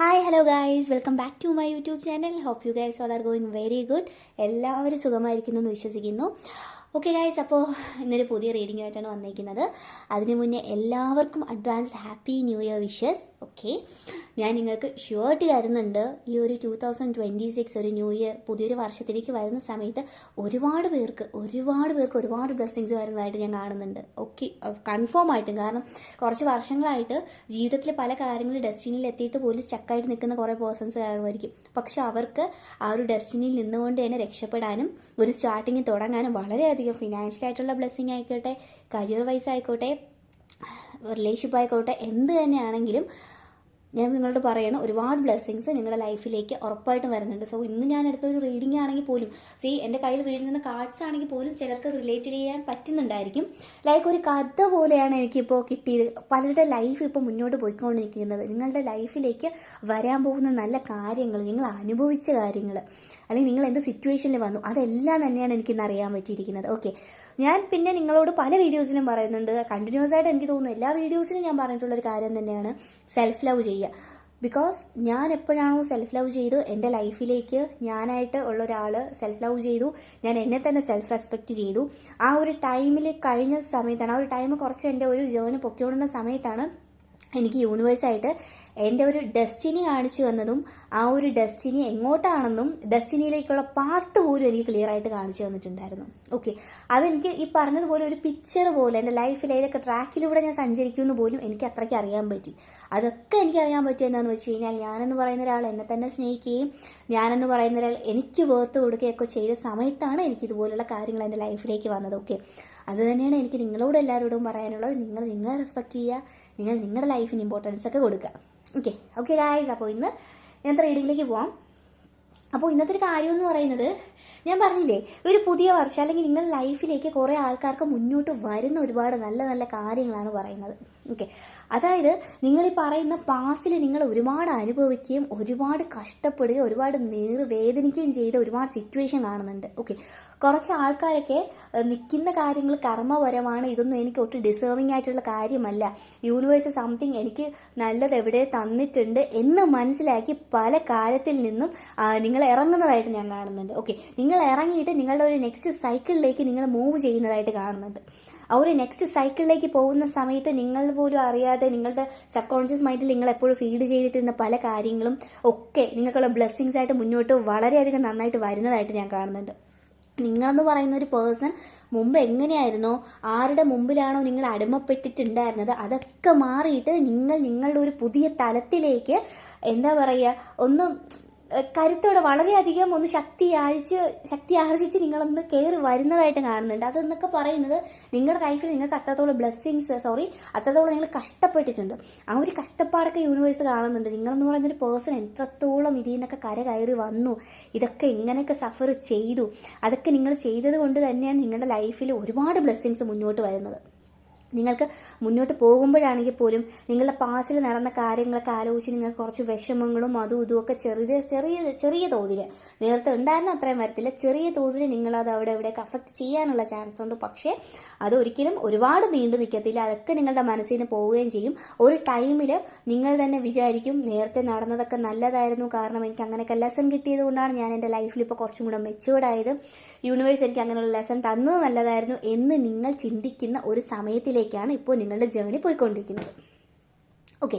Hi hello guys welcome back to my YouTube channel hope you guys all are going very good എല്ലാവരും സുഖമായിരിക്കുന്നു എന്ന് വിശ്വസിക്കുന്നു. Okay guys അപ്പോൾ ഇന്നൊരു പുതിയ റീഡിങ്ങുമായിട്ടാണ് വന്നിരിക്കുന്നത് അതിനു മുന്നേ എല്ലാവർക്കും advanced happy new year wishes okay ഞാൻ നിങ്ങൾക്ക് ഷുവർട്ടി തരുന്നുണ്ട്. ഈ ഒരു ടൂ തൗസൻഡ് ട്വന്റി സിക്സ് ഒരു ന്യൂ ഇയർ പുതിയൊരു വർഷത്തിലേക്ക് വരുന്ന സമയത്ത് ഒരുപാട് പേർക്ക് ഒരുപാട് പേർക്ക് ഒരുപാട് ബ്ലെസ്സിങ്സ് വരുന്നതായിട്ട് ഞാൻ കാണുന്നുണ്ട്. ഓക്കെ കൺഫേം ആയിട്ടും കാരണം കുറച്ച് വർഷങ്ങളായിട്ട് ജീവിതത്തിൽ പല കാര്യങ്ങളും ഡെസ്റ്റിനിയിൽ എത്തിയിട്ട് പോലും സ്റ്റക്കായിട്ട് നിൽക്കുന്ന കുറേ പേഴ്സൺസ് കാണുമായിരിക്കും. പക്ഷെ അവർക്ക് ആ ഒരു ഡെസ്റ്റിനിയിൽ നിന്നുകൊണ്ട് തന്നെ രക്ഷപ്പെടാനും ഒരു സ്റ്റാർട്ടിങ് തുടങ്ങാനും വളരെയധികം ഫിനാൻഷ്യൽ ആയിട്ടുള്ള ബ്ലെസ്സിങ് ആയിക്കോട്ടെ കരിയർ വൈസ് ആയിക്കോട്ടെ റിലേഷൻഷിപ്പ് ആയിക്കോട്ടെ എന്ത് തന്നെയാണെങ്കിലും ഞാൻ നിങ്ങളോട് പറയണം ഒരുപാട് ബ്ലെസ്സിങ്സ് നിങ്ങളുടെ ലൈഫിലേക്ക് ഉറപ്പായിട്ടും വരുന്നുണ്ട്. സോ ഇന്ന് ഞാൻ എടുത്തൊരു റീഡിംഗ് ആണെങ്കിൽ പോലും സീ എന്റെ കയ്യിൽ വീഴുന്ന കാർഡ്സ് ആണെങ്കിൽ പോലും ചിലർക്ക് റിലേറ്റ് ചെയ്യാൻ പറ്റുന്നുണ്ടായിരിക്കും. ലൈക്ക് ഒരു കഥ പോലെയാണ് എനിക്കിപ്പോൾ കിട്ടിയത്. പലരുടെ ലൈഫ് ഇപ്പോൾ മുന്നോട്ട് പോയിക്കൊണ്ടിരിക്കുന്നത്. നിങ്ങളുടെ ലൈഫിലേക്ക് വരാൻ പോകുന്ന നല്ല കാര്യങ്ങൾ നിങ്ങൾ അനുഭവിച്ച കാര്യങ്ങൾ അല്ലെങ്കിൽ നിങ്ങൾ എന്ത് സിറ്റുവേഷനിൽ വന്നു അതെല്ലാം തന്നെയാണ് എനിക്കിന്ന് അറിയാൻ പറ്റിയിരിക്കുന്നത്. ഓക്കെ ഞാൻ പിന്നെ നിങ്ങളോട് പല വീഡിയോസിലും പറയുന്നുണ്ട്. കണ്ടിന്യൂസ് ആയിട്ട് എനിക്ക് തോന്നുന്നു എല്ലാ വീഡിയോസിലും ഞാൻ പറഞ്ഞിട്ടുള്ള ഒരു കാര്യം തന്നെയാണ് സെൽഫ് ലവ് ചെയ്യുക. ബിക്കോസ് ഞാൻ എപ്പോഴാണോ സെൽഫ് ലവ് ചെയ്ത് എന്റെ ലൈഫിലേക്ക് ഞാനായിട്ട് ഉള്ള ഒരാൾ സെൽഫ് ലവ് ചെയ്തു. ഞാൻ എന്നെ തന്നെ സെൽഫ് റെസ്പെക്റ്റ് ചെയ്തു. ആ ഒരു ടൈമിൽ കഴിഞ്ഞ സമയത്താണ് ആ ഒരു ടൈം കുറച്ച് എന്റെ ഒരു ജേണി പൊക്കിക്കൊണ്ടുന്ന സമയത്താണ് എനിക്ക് യൂണിവേഴ്സായിട്ട് എന്റെ ഒരു ഡെസ്റ്റിനി കാണിച്ചു വന്നതും ആ ഒരു ഡെസ്റ്റിനി എങ്ങോട്ടാണെന്നും ഡെസ്റ്റിനിയിലേക്കുള്ള പാത്ത് പോലും എനിക്ക് ക്ലിയർ ആയിട്ട് കാണിച്ചു തന്നിട്ടുണ്ടായിരുന്നു. ഓക്കെ അതെനിക്ക് ഈ പറഞ്ഞതുപോലെ ഒരു പിക്ചർ പോലെ എന്റെ ലൈഫിൽ ഏതൊക്കെ ട്രാക്കിലൂടെ ഞാൻ സഞ്ചരിക്കുമെന്ന് പോലും എനിക്ക് അത്രയ്ക്ക് അറിയാൻ പറ്റി. അതൊക്കെ എനിക്ക് അറിയാൻ പറ്റിയ എന്താണെന്ന് വെച്ച് കഴിഞ്ഞാൽ ഞാനെന്ന് പറയുന്ന ഒരാൾ എന്നെ തന്നെ സ്നേഹിക്കുകയും ഞാനെന്ന് പറയുന്ന ഒരാൾ എനിക്ക് വേർത്ത് കൊടുക്കുകയൊക്കെ ചെയ്ത സമയത്താണ് എനിക്ക് ഇതുപോലുള്ള കാര്യങ്ങൾ എന്റെ ലൈഫിലേക്ക് വന്നത്. ഓക്കെ അതുതന്നെയാണ് എനിക്ക് നിങ്ങളോട് എല്ലാവരോടും പറയാനുള്ളത്. നിങ്ങൾ നിങ്ങളെ റെസ്പെക്റ്റ് ചെയ്യുക. നിങ്ങൾ നിങ്ങളുടെ ലൈഫിന് ഇമ്പോർട്ടൻസ് ഒക്കെ കൊടുക്കുക. ഓക്കെ ഓക്കെ ഗായ്സ് അപ്പോൾ ഇന്ന് ഞാൻ റീഡിങ്ങിലേക്ക് പോവാം. അപ്പോൾ ഇന്നത്തെ ഒരു കാര്യം എന്ന് പറയുന്നത് ഞാൻ പറഞ്ഞില്ലേ ഒരു പുതിയ വർഷം അല്ലെങ്കിൽ നിങ്ങളുടെ ലൈഫിലേക്ക് കുറേ ആൾക്കാർക്ക് മുന്നോട്ട് വരുന്ന ഒരുപാട് നല്ല നല്ല കാര്യങ്ങളാണ് പറയുന്നത്. ഓക്കെ അതായത് നിങ്ങൾ ഈ പറയുന്ന പാസിൽ നിങ്ങൾ ഒരുപാട് അനുഭവിക്കുകയും ഒരുപാട് കഷ്ടപ്പെടുകയും ഒരുപാട് നേറ് വേദനിക്കുകയും ചെയ്ത ഒരുപാട് സിറ്റുവേഷൻ കാണുന്നുണ്ട്. ഓക്കെ കുറച്ച് ആൾക്കാരൊക്കെ നിൽക്കുന്ന കാര്യങ്ങൾ കർമ്മപരമാണ് ഇതൊന്നും എനിക്ക് ഒട്ടും ഡിസേർവിംഗ് ആയിട്ടുള്ള കാര്യമല്ല. യൂണിവേഴ്സ് സംതിങ് എനിക്ക് നല്ലത് എവിടെ തന്നിട്ടുണ്ട് എന്ന് മനസ്സിലാക്കി പല കാര്യത്തിൽ നിന്നും നിങ്ങൾ ഇറങ്ങുന്നതായിട്ട് ഞാൻ കാണുന്നുണ്ട്. ഓക്കെ നിങ്ങൾ ഇറങ്ങിയിട്ട് നിങ്ങളുടെ ഒരു നെക്സ്റ്റ് സൈക്കിളിലേക്ക് നിങ്ങൾ മൂവ് ചെയ്യുന്നതായിട്ട് കാണുന്നുണ്ട്. ആ ഒരു നെക്സ്റ്റ് സൈക്കിളിലേക്ക് പോകുന്ന സമയത്ത് നിങ്ങൾ പോലും അറിയാതെ നിങ്ങളുടെ സബ് കോൺഷ്യസ് മൈൻഡിൽ നിങ്ങൾ എപ്പോഴും ഫീഡ് ചെയ്തിട്ടിരുന്ന പല കാര്യങ്ങളും ഒക്കെ നിങ്ങൾക്കുള്ള ബ്ലെസ്സിങ്സ് ആയിട്ട് മുന്നോട്ട് വളരെയധികം നന്നായിട്ട് വരുന്നതായിട്ട് ഞാൻ കാണുന്നുണ്ട്. നിങ്ങളെന്ന് പറയുന്ന ഒരു പേഴ്സൺ മുമ്പ് എങ്ങനെയായിരുന്നോ ആരുടെ മുമ്പിലാണോ നിങ്ങൾ അടിമപ്പെട്ടിട്ടുണ്ടായിരുന്നത് അതൊക്കെ മാറിയിട്ട് നിങ്ങൾ നിങ്ങളുടെ ഒരു പുതിയ തലത്തിലേക്ക് എന്താ പറയുക ഒന്ന് കരുത്തോടെ വളരെയധികം ഒന്ന് ശക്തി ആർജിച്ച് ശക്തി ആർജിച്ച് നിങ്ങളൊന്ന് കയറി വരുന്നതായിട്ട് കാണുന്നുണ്ട്. അതെന്നൊക്കെ പറയുന്നത് നിങ്ങളുടെ ലൈഫിൽ നിങ്ങൾക്ക് അത്രത്തോളം ബ്ലെസ്സിങ്സ് സോറി അത്രത്തോളം നിങ്ങൾ കഷ്ടപ്പെട്ടിട്ടുണ്ട്. ആ ഒരു കഷ്ടപ്പാടൊക്കെ യൂണിവേഴ്സ് കാണുന്നുണ്ട്. നിങ്ങളെന്ന് പറയുന്ന ഒരു പേഴ്സൺ എത്രത്തോളം ഇതിൽ നിന്നൊക്കെ കര കയറി വന്നു. ഇതൊക്കെ എങ്ങനെയൊക്കെ സഫർ ചെയ്തു. അതൊക്കെ നിങ്ങൾ ചെയ്തത് കൊണ്ട് തന്നെയാണ് നിങ്ങളുടെ ലൈഫിൽ ഒരുപാട് ബ്ലെസ്സിങ്സ് മുന്നോട്ട് വരുന്നത്. നിങ്ങൾക്ക് മുന്നോട്ട് പോകുമ്പോഴാണെങ്കിൽ പോലും നിങ്ങളുടെ പാസിൽ നടന്ന കാര്യങ്ങളൊക്കെ ആലോചിച്ച് നിങ്ങൾക്ക് കുറച്ച് വിഷമങ്ങളും അതും ഇതും ഒക്കെ ചെറിയ ചെറിയ ചെറിയ തോതിൽ നേരത്തെ ഉണ്ടായിരുന്ന അത്രയും വരത്തില്ല. ചെറിയ തോതിൽ നിങ്ങളത് അവിടെ ഇവിടെയൊക്കെ അഫക്റ്റ് ചെയ്യാനുള്ള ചാൻസ് ഉണ്ട്. പക്ഷേ അതൊരിക്കലും ഒരുപാട് നീണ്ടു നിൽക്കത്തില്ല. അതൊക്കെ നിങ്ങളുടെ മനസ്സിൽ നിന്ന് പോവുകയും ചെയ്യും. ഒരു ടൈമിൽ നിങ്ങൾ തന്നെ വിചാരിക്കും നേരത്തെ നടന്നതൊക്കെ നല്ലതായിരുന്നു. കാരണം എനിക്ക് അങ്ങനെയൊക്കെ ലെസൺ കിട്ടിയത് കൊണ്ടാണ് ഞാൻ എന്റെ ലൈഫിൽ ഇപ്പോൾ കുറച്ചും കൂടെ മെച്ചുവേർഡ് ആയത്. യൂണിവേഴ്സ് എനിക്ക് അങ്ങനെയുള്ള ലെസൺ തന്നത് നല്ലതായിരുന്നു എന്ന് നിങ്ങൾ ചിന്തിക്കുന്ന ഒരു സമയത്തിലേക്കാണ് ഇപ്പോൾ നിങ്ങളുടെ ജേണി പോയിക്കൊണ്ടിരിക്കുന്നത്. ഓക്കെ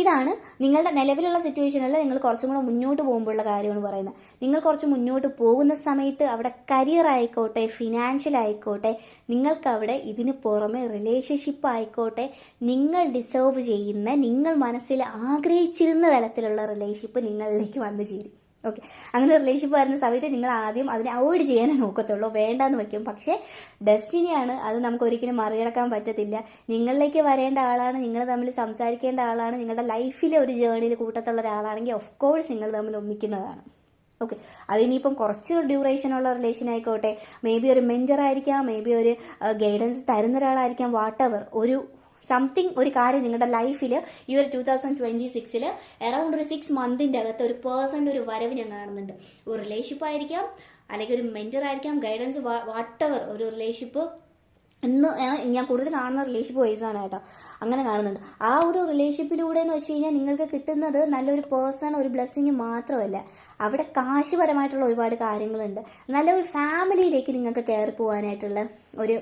ഇതാണ് നിങ്ങളുടെ നിലവിലുള്ള സിറ്റുവേഷനല്ല നിങ്ങൾ കുറച്ചും കൂടെ മുന്നോട്ട് പോകുമ്പോഴുള്ള കാര്യമാണ് പറയുന്നത്. നിങ്ങൾ കുറച്ച് മുന്നോട്ട് പോകുന്ന സമയത്ത് അവിടെ കരിയർ ആയിക്കോട്ടെ ഫിനാൻഷ്യൽ ആയിക്കോട്ടെ നിങ്ങൾക്കവിടെ ഇതിന് പുറമെ റിലേഷൻഷിപ്പ് ആയിക്കോട്ടെ നിങ്ങൾ ഡിസേർവ് ചെയ്യുന്ന നിങ്ങൾ മനസ്സിൽ ആഗ്രഹിച്ചിരുന്ന തലത്തിലുള്ള റിലേഷൻഷിപ്പ് നിങ്ങളിലേക്ക് വന്നു ചേരും. ഓക്കെ അങ്ങനെ റിലേഷൻഷിപ്പ് വരുന്ന സമയത്ത് നിങ്ങൾ ആദ്യം അതിനെ അവോയ്ഡ് ചെയ്യാനേ നോക്കത്തുള്ളൂ. വേണ്ടാന്ന് വയ്ക്കും. പക്ഷേ ഡെസ്റ്റിനിയാണ് അത് നമുക്ക് ഒരിക്കലും മറികടക്കാൻ പറ്റത്തില്ല. നിങ്ങളിലേക്ക് വരേണ്ട ആളാണ് നിങ്ങൾ തമ്മിൽ സംസാരിക്കേണ്ട ആളാണ് നിങ്ങളുടെ ലൈഫിലെ ഒരു ജേണിയിൽ കൂട്ടത്തുള്ള ഒരാളാണെങ്കിൽ ഓഫ് കോഴ്സ് നിങ്ങൾ തമ്മിൽ ഒന്നിക്കുന്നതാണ്. ഓക്കെ അതിനിപ്പം കുറച്ച് ഡ്യൂറേഷനുള്ള റിലേഷൻ ആയിക്കോട്ടെ. മേ ബി ഒരു മെന്റർ ആയിരിക്കാം മേ ബി ഒരു ഗൈഡൻസ് തരുന്ന ഒരാളായിരിക്കാം വാട്ട് എവർ ഒരു സംതിങ് ഒരു കാര്യം നിങ്ങളുടെ ലൈഫിൽ ഈ ഒരു ടൂ തൗസൻഡ് ട്വന്റി സിക്സിൽ അറൌണ്ട് ഒരു സിക്സ് മന്തിന്റെ അകത്ത് ഒരു പേഴ്സണിന്റെ ഒരു വരവ് ഞാൻ കാണുന്നുണ്ട്. ഒരു റിലേഷൻഷിപ്പ് ആയിരിക്കാം അല്ലെങ്കിൽ ഒരു മെന്റർ ആയിരിക്കാം ഗൈഡൻസ് വാട്ട് എവർ ഒരു റിലേഷൻഷിപ്പ് ഇന്ന് ഞാൻ കൂടുതൽ കാണുന്ന റിലേഷൻഷിപ്പ് വൈസാണ് കേട്ടോ. അങ്ങനെ കാണുന്നുണ്ട്. ആ ഒരു റിലേഷൻഷിപ്പിലൂടെ എന്ന് വെച്ച് കഴിഞ്ഞാൽ നിങ്ങൾക്ക് കിട്ടുന്നത് നല്ലൊരു പേഴ്സൺ ഒരു ബ്ലെസ്സിങ് മാത്രമല്ല. അവിടെ കാശുപരമായിട്ടുള്ള ഒരുപാട് കാര്യങ്ങളുണ്ട്. നല്ലൊരു ഫാമിലിയിലേക്ക് നിങ്ങൾക്ക് കയറി പോകാനായിട്ടുള്ള ഒരു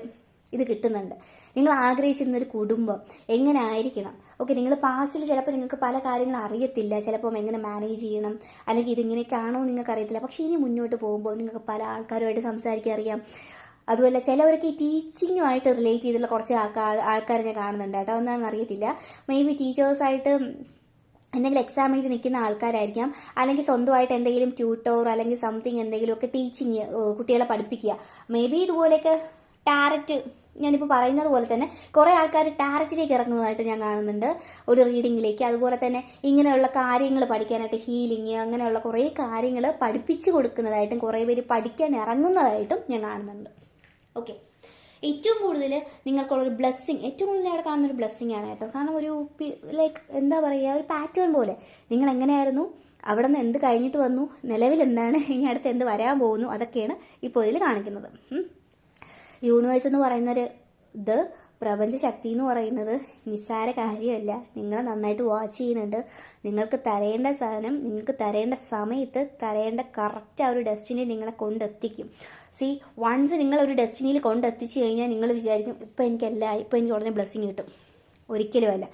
ഇത് കിട്ടുന്നുണ്ട്. നിങ്ങൾ ആഗ്രഹിച്ചിരുന്ന ഒരു കുടുംബം എങ്ങനെ ആയിരിക്കണം ഓക്കെ നിങ്ങൾ പാസ്റ്റിൽ ചിലപ്പോൾ നിങ്ങൾക്ക് പല കാര്യങ്ങളും അറിയത്തില്ല. ചിലപ്പം എങ്ങനെ മാനേജ് ചെയ്യണം? അല്ലെങ്കിൽ ഇതിങ്ങനെയൊക്കെയാണോ നിങ്ങൾക്ക് അറിയത്തില്ല. പക്ഷെ ഇനി മുന്നോട്ട് പോകുമ്പോൾ നിങ്ങൾക്ക് പല ആൾക്കാരുമായിട്ട് സംസാരിക്കാൻ അറിയാം. അതുപോലെ ചിലവരൊക്കെ ഈ ടീച്ചിങ്ങുമായിട്ട് റിലേറ്റ് ചെയ്തിട്ടുള്ള കുറച്ച് ആൾക്കാർ ആൾക്കാരെ ഞാൻ കാണുന്നുണ്ട് കേട്ടോ. എന്താണെന്ന് അറിയത്തില്ല. മേ ബി ടീച്ചേഴ്സായിട്ട് എന്തെങ്കിലും എക്സാം എഴുതി നിൽക്കുന്ന ആൾക്കാരായിരിക്കാം. അല്ലെങ്കിൽ സ്വന്തമായിട്ട് എന്തെങ്കിലും ട്യൂട്ടോർ അല്ലെങ്കിൽ സംതിങ് എന്തെങ്കിലുമൊക്കെ ടീച്ചിങ് കുട്ടികളെ പഠിപ്പിക്കുക. മേ ബി ഇതുപോലെയൊക്കെ ടാരറ്റ് ഞാനിപ്പോൾ പറയുന്നത് പോലെ തന്നെ കുറേ ആൾക്കാർ ടാരറ്റിലേക്ക് ഇറങ്ങുന്നതായിട്ട് ഞാൻ കാണുന്നുണ്ട് ഒരു റീഡിങ്ങിലേക്ക് അതുപോലെ തന്നെ ഇങ്ങനെയുള്ള കാര്യങ്ങൾ പഠിക്കാനായിട്ട് ഹീലിംഗ് അങ്ങനെയുള്ള കുറേ കാര്യങ്ങൾ പഠിപ്പിച്ചു കൊടുക്കുന്നതായിട്ടും കുറേ പേര് പഠിക്കാൻ ഇറങ്ങുന്നതായിട്ടും ഞാൻ കാണുന്നുണ്ട്. ഓക്കെ ഏറ്റവും കൂടുതൽ നിങ്ങൾക്കുള്ളൊരു ബ്ലെസ്സിങ് ഏറ്റവും കൂടുതൽ അവിടെ കാണുന്ന ഒരു ബ്ലെസ്സിങ് ആണ് കേട്ടോ. കാരണം ഒരു ലൈക്ക് എന്താ പറയുക ഒരു പാറ്റേൺ പോലെ. നിങ്ങൾ എങ്ങനെയായിരുന്നു? അവിടെ നിന്ന് എന്ത് കഴിഞ്ഞിട്ട് വന്നു? നിലവിൽ എന്താണ്? ഇനി അടുത്ത് എന്ത് വരാൻ പോകുന്നു? അതൊക്കെയാണ് ഇപ്പോൾ ഇതിൽ കാണിക്കുന്നത്. യൂണിവേഴ്സ് എന്ന് പറയുന്നൊരു ഇത് പ്രപഞ്ച ശക്തി എന്ന് പറയുന്നത് നിസ്സാര കാര്യമല്ല. നിങ്ങൾ നന്നായിട്ട് വാച്ച് ചെയ്യുന്നുണ്ട്. നിങ്ങൾക്ക് തരേണ്ട സാധനം നിങ്ങൾക്ക് തരേണ്ട സമയത്ത് തരേണ്ട കറക്റ്റ് ആ ഒരു ഡെസ്റ്റിനി നിങ്ങളെ കൊണ്ടെത്തിക്കും. സി വൺസ് നിങ്ങൾ ഒരു ഡെസ്റ്റിനിയിൽ കൊണ്ടെത്തിച്ചു കഴിഞ്ഞാൽ നിങ്ങൾ വിചാരിക്കും ഇപ്പം എനിക്കല്ല ഇപ്പം എനിക്ക് ഉടനെ ബ്ലെസ്സിങ് കിട്ടും. ഒരിക്കലുമല്ല.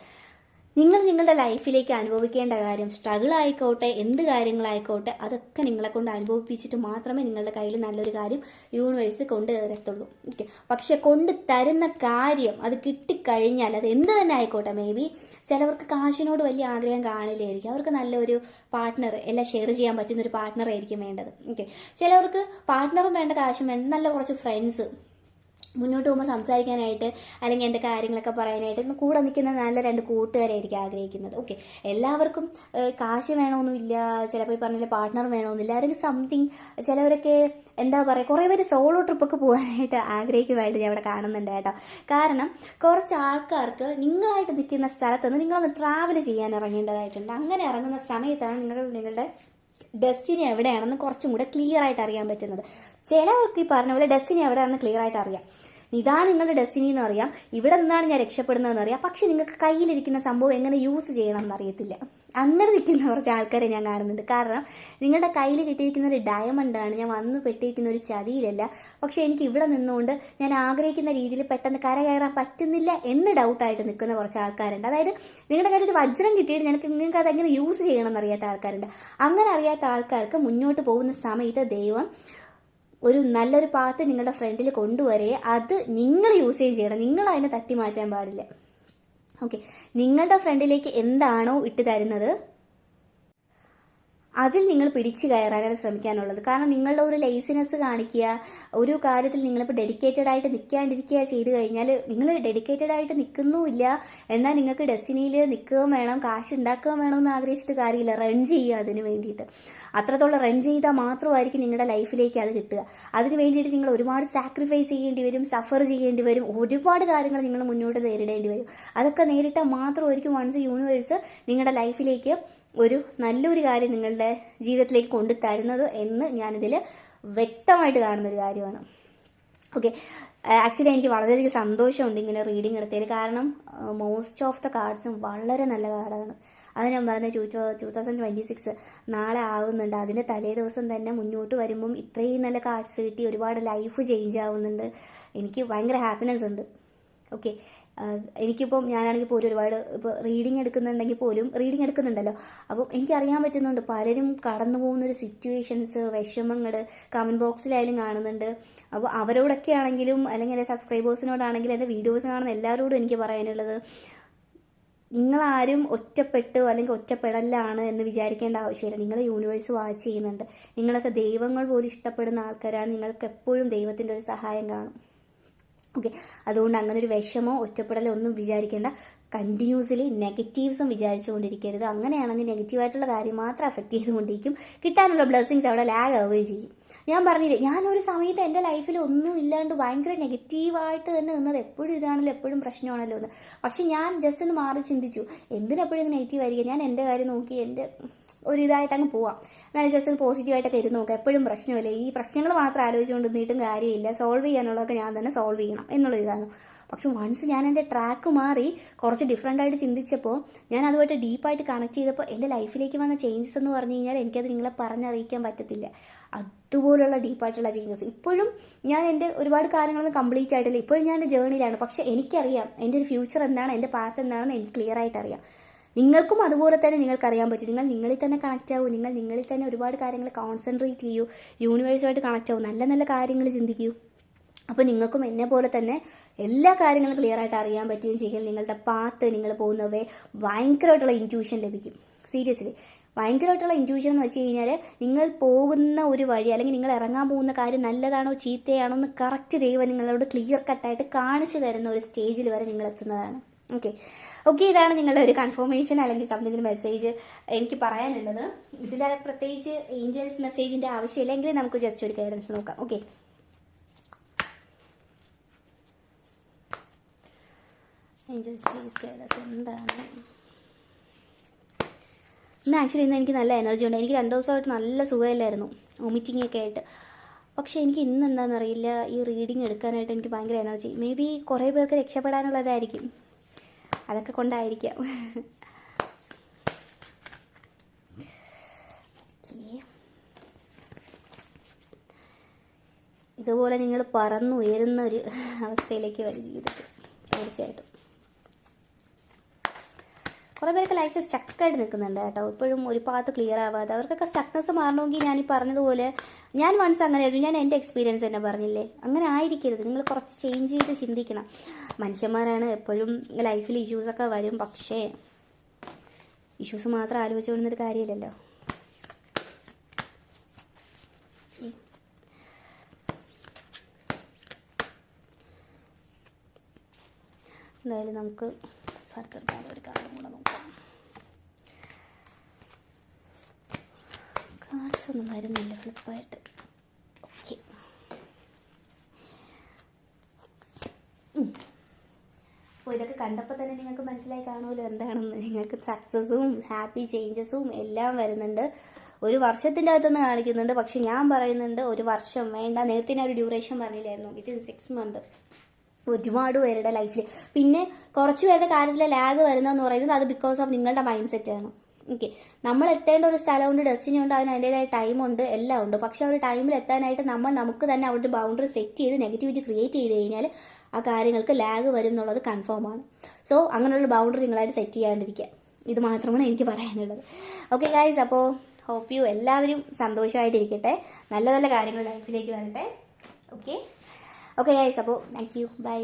നിങ്ങൾ നിങ്ങളുടെ ലൈഫിലേക്ക് അനുഭവിക്കേണ്ട കാര്യം സ്ട്രഗിൾ ആയിക്കോട്ടെ എന്ത് കാര്യങ്ങളായിക്കോട്ടെ അതൊക്കെ നിങ്ങളെ കൊണ്ട് അനുഭവിപ്പിച്ചിട്ട് മാത്രമേ നിങ്ങളുടെ കയ്യിൽ നല്ലൊരു കാര്യം യൂണിവേഴ്സ് കൊണ്ടു തരത്തുള്ളൂ. ഓക്കെ പക്ഷെ കൊണ്ട് തരുന്ന കാര്യം അത് കിട്ടിക്കഴിഞ്ഞാൽ അത് എന്ത് തന്നെ ആയിക്കോട്ടെ മേ ബി ചിലവർക്ക് കാശിനോട് വലിയ ആഗ്രഹം കാണില്ലായിരിക്കും. അവർക്ക് നല്ലൊരു പാർട്ട്ണർ എല്ലാം ഷെയർ ചെയ്യാൻ പറ്റുന്ന ഒരു പാർട്ട്ണർ ആയിരിക്കും വേണ്ടത്. ഓക്കെ ചിലവർക്ക് പാർട്ട്ണറും വേണ്ട കാശും വേണ്ട നല്ല കുറച്ച് ഫ്രണ്ട്സ് മുന്നോട്ട് പോകുമ്പോൾ സംസാരിക്കാനായിട്ട് അല്ലെങ്കിൽ എന്റെ കാര്യങ്ങളൊക്കെ പറയാനായിട്ട് കൂടെ നിൽക്കുന്ന നല്ല രണ്ട് കൂട്ടുകാരായിരിക്കും ആഗ്രഹിക്കുന്നത്. ഓക്കെ എല്ലാവർക്കും കാശ് വേണമെന്നില്ല ചിലപ്പോൾ ഈ പറഞ്ഞ പാർട്ട്ണർ വേണമെന്നില്ല അല്ലെങ്കിൽ സംതിങ് ചിലവരൊക്കെ എന്താ പറയുക കുറേ പേര് സോളോ ട്രിപ്പൊക്കെ പോകാനായിട്ട് ആഗ്രഹിക്കുന്നതായിട്ട് ഞാൻ ഇവിടെ കാണുന്നുണ്ട് കേട്ടോ. കാരണം കുറച്ച് ആൾക്കാർക്ക് നിങ്ങളായിട്ട് നിൽക്കുന്ന സ്ഥലത്ത് നിന്ന് നിങ്ങളൊന്ന് ട്രാവൽ ചെയ്യാൻ ഇറങ്ങേണ്ടതായിട്ടുണ്ട്. അങ്ങനെ ഇറങ്ങുന്ന സമയത്താണ് നിങ്ങൾ നിങ്ങളുടെ ഡെസ്റ്റിനി എവിടെയാണെന്ന് കുറച്ചും കൂടെ ക്ലിയർ ആയിട്ട് അറിയാൻ പറ്റുന്നത്. ചിലവർക്ക് ഈ പറഞ്ഞ പോലെ ഡെസ്റ്റിനി എവിടെയാണെന്ന് ക്ലിയർ ആയിട്ട് അറിയാം. ഇതാണ് നിങ്ങളുടെ ഡെസ്റ്റിനി എന്ന് അറിയാം ഇവിടെ നിന്നാണ് ഞാൻ രക്ഷപ്പെടുന്നതെന്ന് അറിയാം പക്ഷെ നിങ്ങൾക്ക് കയ്യിലിരിക്കുന്ന സംഭവം എങ്ങനെ യൂസ് ചെയ്യണം എന്നറിയത്തില്ല. അങ്ങനെ നിൽക്കുന്ന കുറച്ച് ആൾക്കാരെ ഞാൻ കാണുന്നുണ്ട്. കാരണം നിങ്ങളുടെ കയ്യിൽ കിട്ടിയിരിക്കുന്ന ഒരു ഡയമണ്ടാണ് ഞാൻ വന്ന് പെട്ടിരിക്കുന്ന ഒരു ചതിയിലല്ല. പക്ഷെ എനിക്ക് ഇവിടെ നിന്നുകൊണ്ട് ഞാൻ ആഗ്രഹിക്കുന്ന രീതിയിൽ പെട്ടെന്ന് കര കയറാൻ പറ്റുന്നില്ല എന്ന് ഡൗട്ടായിട്ട് നിൽക്കുന്ന കുറച്ച് ആൾക്കാരുണ്ട്. അതായത് നിങ്ങളുടെ കയ്യിൽ ഒരു വജ്രം കിട്ടിയിട്ട് ഞങ്ങൾക്ക് നിങ്ങൾക്ക് അതെങ്ങനെ യൂസ് ചെയ്യണം എന്നറിയാത്ത ആൾക്കാരുണ്ട്. അങ്ങനെ അറിയാത്ത ആൾക്കാർക്ക് മുന്നോട്ട് പോകുന്ന സമയത്ത് ദൈവം ഒരു നല്ലൊരു പാത്ത് നിങ്ങളുടെ ഫ്രണ്ടിൽ കൊണ്ടുവരേ അത് നിങ്ങൾ യൂസ് ചെയ്യണം. നിങ്ങൾ അതിനെ തട്ടി മാറ്റാൻ പാടില്ല. ഓക്കെ നിങ്ങളുടെ ഫ്രണ്ടിലേക്ക് എന്താണോ ഇട്ട് തരുന്നത് അതിൽ നിങ്ങൾ പിടിച്ചു കയറാനാണ് ശ്രമിക്കാനുള്ളത്. കാരണം നിങ്ങളുടെ ഒരു ലേസിനെസ് കാണിക്കുക ഒരു കാര്യത്തിൽ നിങ്ങളിപ്പോൾ ഡെഡിക്കേറ്റഡ് ആയിട്ട് നിൽക്കാണ്ടിരിക്കുക ചെയ്ത് കഴിഞ്ഞാൽ നിങ്ങൾ ഡെഡിക്കേറ്റഡ് ആയിട്ട് നിൽക്കുന്നുമില്ല. എന്നാൽ നിങ്ങൾക്ക് ഡെസ്റ്റിനിയിൽ നിൽക്കുകയും വേണം കാശ് ഉണ്ടാക്കുകയും വേണമെന്ന് ആഗ്രഹിച്ചിട്ട് കാര്യമില്ല. റൺ ചെയ്യുക അതിന് വേണ്ടിയിട്ട്. അത്രത്തോളം റൺ ചെയ്താൽ മാത്രമായിരിക്കും നിങ്ങളുടെ ലൈഫിലേക്ക് അത് കിട്ടുക. അതിന് വേണ്ടിയിട്ട് നിങ്ങൾ ഒരുപാട് സാക്രിഫൈസ് ചെയ്യേണ്ടി വരും സഫർ ചെയ്യേണ്ടി വരും ഒരുപാട് കാര്യങ്ങൾ നിങ്ങൾ മുന്നോട്ട് നേരിടേണ്ടി വരും. അതൊക്കെ നേരിട്ടാൽ മാത്രമായിരിക്കും വൺസ് യൂണിവേഴ്സ് നിങ്ങളുടെ ലൈഫിലേക്ക് ഒരു നല്ലൊരു കാര്യം നിങ്ങളുടെ ജീവിതത്തിലേക്ക് കൊണ്ടു തരുന്നത് എന്ന് ഞാനിതിൽ വ്യക്തമായിട്ട് കാണുന്നൊരു കാര്യമാണ്. ഓക്കെ ആക്ച്വലി എനിക്ക് വളരെയധികം സന്തോഷമുണ്ട് ഇങ്ങനെ റീഡിങ് എടുത്തതിൽ. കാരണം മോസ്റ്റ് ഓഫ് ദ കാർഡ്സും വളരെ നല്ല കാർഡാണ് അത് ഞാൻ പറഞ്ഞ two two thousand twenty six നാളെ ആവുന്നുണ്ട്. അതിന്റെ തലേ ദിവസം തന്നെ മുന്നോട്ട് വരുമ്പം ഇത്രയും നല്ല കാർഡ്സ് കിട്ടി ഒരുപാട് ലൈഫ് ചേഞ്ച് ആവുന്നുണ്ട്. എനിക്ക് ഭയങ്കര ഹാപ്പിനെസ് ഉണ്ട്. ഓക്കെ എനിക്കിപ്പം ഞാനാണെങ്കിൽ പോലും ഒരുപാട് ഇപ്പോൾ റീഡിങ് എടുക്കുന്നുണ്ടെങ്കിൽ പോലും റീഡിങ് എടുക്കുന്നുണ്ടല്ലോ. അപ്പം എനിക്കറിയാൻ പറ്റുന്നുണ്ട് പലരും കടന്നു പോകുന്ന ഒരു സിറ്റുവേഷൻസ് വിഷമങ്ങൾ കമന്റ് ബോക്സിലായാലും കാണുന്നുണ്ട്. അപ്പോൾ അവരോടൊക്കെ ആണെങ്കിലും അല്ലെങ്കിൽ എന്റെ സബ്സ്ക്രൈബേഴ്സിനോടാണെങ്കിലും എന്റെ വീഡിയോസ് കാണുന്ന എല്ലാവരോടും എനിക്ക് പറയാനുള്ളത്. നിങ്ങളാരും ഒറ്റപ്പെട്ടു അല്ലെങ്കിൽ ഒറ്റപ്പെടലാണ് എന്ന് വിചാരിക്കേണ്ട ആവശ്യമില്ല. നിങ്ങൾ യൂണിവേഴ്സ് വാച്ച് ചെയ്യുന്നുണ്ട്. നിങ്ങളൊക്കെ ദൈവങ്ങൾ പോലും ഇഷ്ടപ്പെടുന്ന ആൾക്കാരാണ്. നിങ്ങൾക്ക് എപ്പോഴും ദൈവത്തിന്റെ ഒരു സഹായം കാണും. ഓക്കെ അതുകൊണ്ട് അങ്ങനെ ഒരു വിഷമോ ഒറ്റപ്പെടലോ ഒന്നും വിചാരിക്കേണ്ട. കണ്ടിന്യൂസ്ലി നെഗറ്റീവ്സും വിചാരിച്ചുകൊണ്ടിരിക്കരുത്. അങ്ങനെയാണെങ്കിൽ നെഗറ്റീവായിട്ടുള്ള കാര്യം മാത്രം അഫക്റ്റ് ചെയ്തുകൊണ്ടിരിക്കും. കിട്ടാനുള്ള ബ്ലെസ്സിങ്സ് അവിടെ ലാഗ് ആവുകയും ചെയ്യും. ഞാൻ പറഞ്ഞില്ലേ ഒരു സമയത്ത് എന്റെ ലൈഫിൽ ഒന്നും ഇല്ലാണ്ട് ഭയങ്കര നെഗറ്റീവായിട്ട് തന്നെ നിന്നത് എപ്പോഴും ഇതാണല്ലോ എപ്പോഴും പ്രശ്നമാണല്ലോ എന്ന്. പക്ഷെ ഞാൻ ജസ്റ്റ് ഒന്ന് മാറി ചിന്തിച്ചു എന്തിനെപ്പോഴും ഇത് നെഗറ്റീവ് ആയിരിക്കും? ഞാൻ എന്റെ കാര്യം നോക്കി എന്റെ ഒരു ഇതായിട്ട് അങ്ങ് പോവാം. ഞാൻ ജസ്റ്റ് ഒന്ന് പോസിറ്റീവായിട്ടൊക്കെ ഇരുന്ന് നോക്കാം. എപ്പോഴും പ്രശ്നമില്ല? ഈ പ്രശ്നങ്ങൾ മാത്രം ആലോചിച്ചുകൊണ്ട് നിന്നിട്ടും കാര്യമില്ല. സോൾവ് ചെയ്യാനുള്ളതൊക്കെ ഞാൻ തന്നെ സോൾവ് ചെയ്യണം എന്നുള്ള ഇതാണ്. പക്ഷെ വൺസ് ഞാൻ എന്റെ ട്രാക്ക് മാറി കുറച്ച് ഡിഫറെന്റ് ആയിട്ട് ചിന്തിച്ചപ്പോൾ ഞാൻ അതുമായിട്ട് ഡീപ്പായിട്ട് കണക്ട് ചെയ്തപ്പോൾ എന്റെ ലൈഫിലേക്ക് വന്ന ചേഞ്ചസ് എന്ന് പറഞ്ഞു കഴിഞ്ഞാൽ എനിക്കത് നിങ്ങളെ പറഞ്ഞറിയിക്കാൻ പറ്റത്തില്ല. അതുപോലുള്ള ഡീപ്പായിട്ടുള്ള ചേഞ്ചസ് ഇപ്പോഴും ഞാൻ എന്റെ ഒരുപാട് കാര്യങ്ങളൊന്നും കംപ്ലീറ്റ് ആയിട്ടില്ല. ഇപ്പോഴും ഞാൻ എന്റെ ജേണിയിലാണ് പക്ഷെ എനിക്കറിയാം എന്റെ ഒരു ഫ്യൂച്ചർ എന്താണ് എന്റെ പാത്ത് എന്താണെന്ന് എനിക്ക് ക്ലിയർ ആയിട്ട് അറിയാം. നിങ്ങൾക്കും അതുപോലെ തന്നെ നിങ്ങൾക്ക് അറിയാൻ പറ്റും. നിങ്ങൾ നിങ്ങളിൽ തന്നെ കണക്റ്റ് ആവും. നിങ്ങൾ നിങ്ങളിൽ തന്നെ ഒരുപാട് കാര്യങ്ങൾ കോൺസെൻട്രേറ്റ് ചെയ്യൂ. യൂണിവേഴ്സുമായിട്ട് കണക്റ്റ് ആവും. നല്ല നല്ല കാര്യങ്ങൾ ചിന്തിക്കൂ. അപ്പോൾ നിങ്ങൾക്കും എന്നെ പോലെ തന്നെ എല്ലാ കാര്യങ്ങളും ക്ലിയർ ആയിട്ട് അറിയാൻ പറ്റുകയും ചെയ്യും. നിങ്ങളുടെ പാത്ത് നിങ്ങൾ പോകുന്ന ഭയങ്കരമായിട്ടുള്ള ഇന്റ്യൂഷൻ ലഭിക്കും. സീരിയസ്ലി. ഭയങ്കരമായിട്ടുള്ള ഇന്റ്യൂഷൻ എന്ന് വെച്ച് കഴിഞ്ഞാൽ നിങ്ങൾ പോകുന്ന ഒരു വഴി അല്ലെങ്കിൽ നിങ്ങൾ ഇറങ്ങാൻ പോകുന്ന കാര്യം നല്ലതാണോ ചീത്തയാണോ എന്ന് കറക്റ്റ് ദൈവം നിങ്ങളോട് ക്ലിയർ കട്ടായിട്ട് കാണിച്ചു തരുന്ന ഒരു സ്റ്റേജിൽ വരെ നിങ്ങൾ എത്തുന്നതാണ്. ഓക്കെ ഓക്കെ ഇതാണ് നിങ്ങളുടെ ഒരു കൺഫർമേഷൻ അല്ലെങ്കിൽ സംതിങ് മെസ്സേജ് എനിക്ക് പറയാനുള്ളത്. ഇതിൽ പ്രത്യേകിച്ച് ഏഞ്ചൽസ് മെസ്സേജിന്റെ ആവശ്യമില്ലെങ്കിൽ നമുക്ക് ജസ്റ്റ് ഒരു ഗൈഡൻസ് നോക്കാം. ഓക്കെ ഏഞ്ചൽസ് എന്താണ്? ഇന്ന് ആക്ച്വലി ഇന്ന് എനിക്ക് നല്ല എനർജി ഉണ്ട്. എനിക്ക് രണ്ട് ദിവസമായിട്ട് നല്ല സുഖമില്ലായിരുന്നു. വോമിറ്റിംഗ് ഒക്കെ ആയിട്ട്. പക്ഷേ എനിക്ക് ഇന്ന് എന്താണെന്ന് അറിയില്ല. ഈ റീഡിങ് എടുക്കാനായിട്ട് എനിക്ക് ഭയങ്കര എനർജി മേ ബി കുറേ പേർക്ക് രക്ഷപ്പെടാനുള്ളതായിരിക്കും. അതൊക്കെ കൊണ്ടായിരിക്കാം. ഇതുപോലെ നിങ്ങൾ പറന്നുയരുന്ന ഒരു അവസ്ഥയിലേക്ക് വരും ജീവിതത്തിൽ. തീർച്ചയായിട്ടും. കുറേ പേരൊക്കെ ലൈഫ് സ്റ്റക്കായിട്ട് നിൽക്കുന്നുണ്ട് കേട്ടോ. ഇപ്പോഴും ഒരു പാത്ത് ക്ലിയർ ആവാതെ അവർക്കൊക്കെ സ്റ്റക്നെസ് മാറണമെങ്കിൽ ഞാൻ ഈ പറഞ്ഞതുപോലെ ഞാൻ വൺസ് അങ്ങനെയായിരുന്നു ഞാൻ എന്റെ എക്സ്പീരിയൻസ് തന്നെ പറഞ്ഞില്ലേ? അങ്ങനെ ആയിരിക്കരുത്. നിങ്ങൾ കുറച്ച് ചേഞ്ച് ചെയ്ത് ചിന്തിക്കണം. മനുഷ്യന്മാരാണ് എപ്പോഴും ലൈഫിൽ ഇഷ്യൂസൊക്കെ വരും. പക്ഷേ ഇഷ്യൂസ് മാത്രം ആലോചിച്ചുകൊണ്ടൊരു കാര്യമില്ലല്ലോ. എന്തായാലും നമുക്ക് ഫർദർ ഒരു കാര്യം കൂടെ നോക്കാം കാർഡ്സ് ഒന്നും വരുന്നില്ല ഫ്ലിപ്പായിട്ട് ഓക്കെ. അപ്പോൾ ഇതൊക്കെ കണ്ടപ്പോൾ തന്നെ നിങ്ങൾക്ക് മനസ്സിലായി കാണുമല്ലോ എന്താണെന്ന് നിങ്ങൾക്ക് സക്സസ്സും ഹാപ്പി ചേഞ്ചസും എല്ലാം വരുന്നുണ്ട് ഒരു വർഷത്തിന്റെ അകത്തുനിന്ന് കാണിക്കുന്നുണ്ട് പക്ഷെ ഞാൻ പറയുന്നുണ്ട് ഒരു വർഷം വേണ്ട നേരത്തെ ഞാൻ ഒരു ഡ്യൂറേഷൻ പറഞ്ഞില്ലായിരുന്നു വിത്തിൻ സിക്സ് മന്ത് ഒരുപാട് പേരുടെ ലൈഫിൽ പിന്നെ കുറച്ച് പേരുടെ കാര്യത്തിൽ ലാഗ് വരുന്നതെന്ന് പറയുന്നത് അത് ബിക്കോസ് ഓഫ് നിങ്ങളുടെ മൈൻഡ് സെറ്റ് ആണ്. ഓക്കെ നമ്മൾ എത്തേണ്ട ഒരു സ്ഥലമുണ്ട് ഡെസ്റ്റിനി ഉണ്ട് അതിന് അതിന്റെതായ ടൈമുണ്ട് എല്ലാം ഉണ്ട്. പക്ഷെ ആ ഒരു ടൈമിൽ എത്താനായിട്ട് നമ്മൾ നമുക്ക് തന്നെ അവിടെ ബൗണ്ടറി സെറ്റ് ചെയ്ത് നെഗറ്റിവിറ്റി ക്രിയേറ്റ് ചെയ്ത് കഴിഞ്ഞാൽ ആ കാര്യങ്ങൾക്ക് ലാഗ് വരും എന്നുള്ളത് കൺഫേം ആണ്. സോ അങ്ങനെയുള്ള ബൗണ്ടറി നിങ്ങളായിട്ട് സെറ്റ് ചെയ്യാണ്ടിരിക്കുക. ഇത് മാത്രമാണ് എനിക്ക് പറയാനുള്ളത്. ഓക്കെ ഗായ്സ് അപ്പോൾ ഹോപ്പ് യു എല്ലാവരും സന്തോഷമായിട്ടിരിക്കട്ടെ. നല്ല നല്ല കാര്യങ്ങൾ ലൈഫിലേക്ക് വരട്ടെ. ഓക്കെ ഓക്കെ ഗൈസ് അപ്പോൾ താങ്ക് യു ബൈ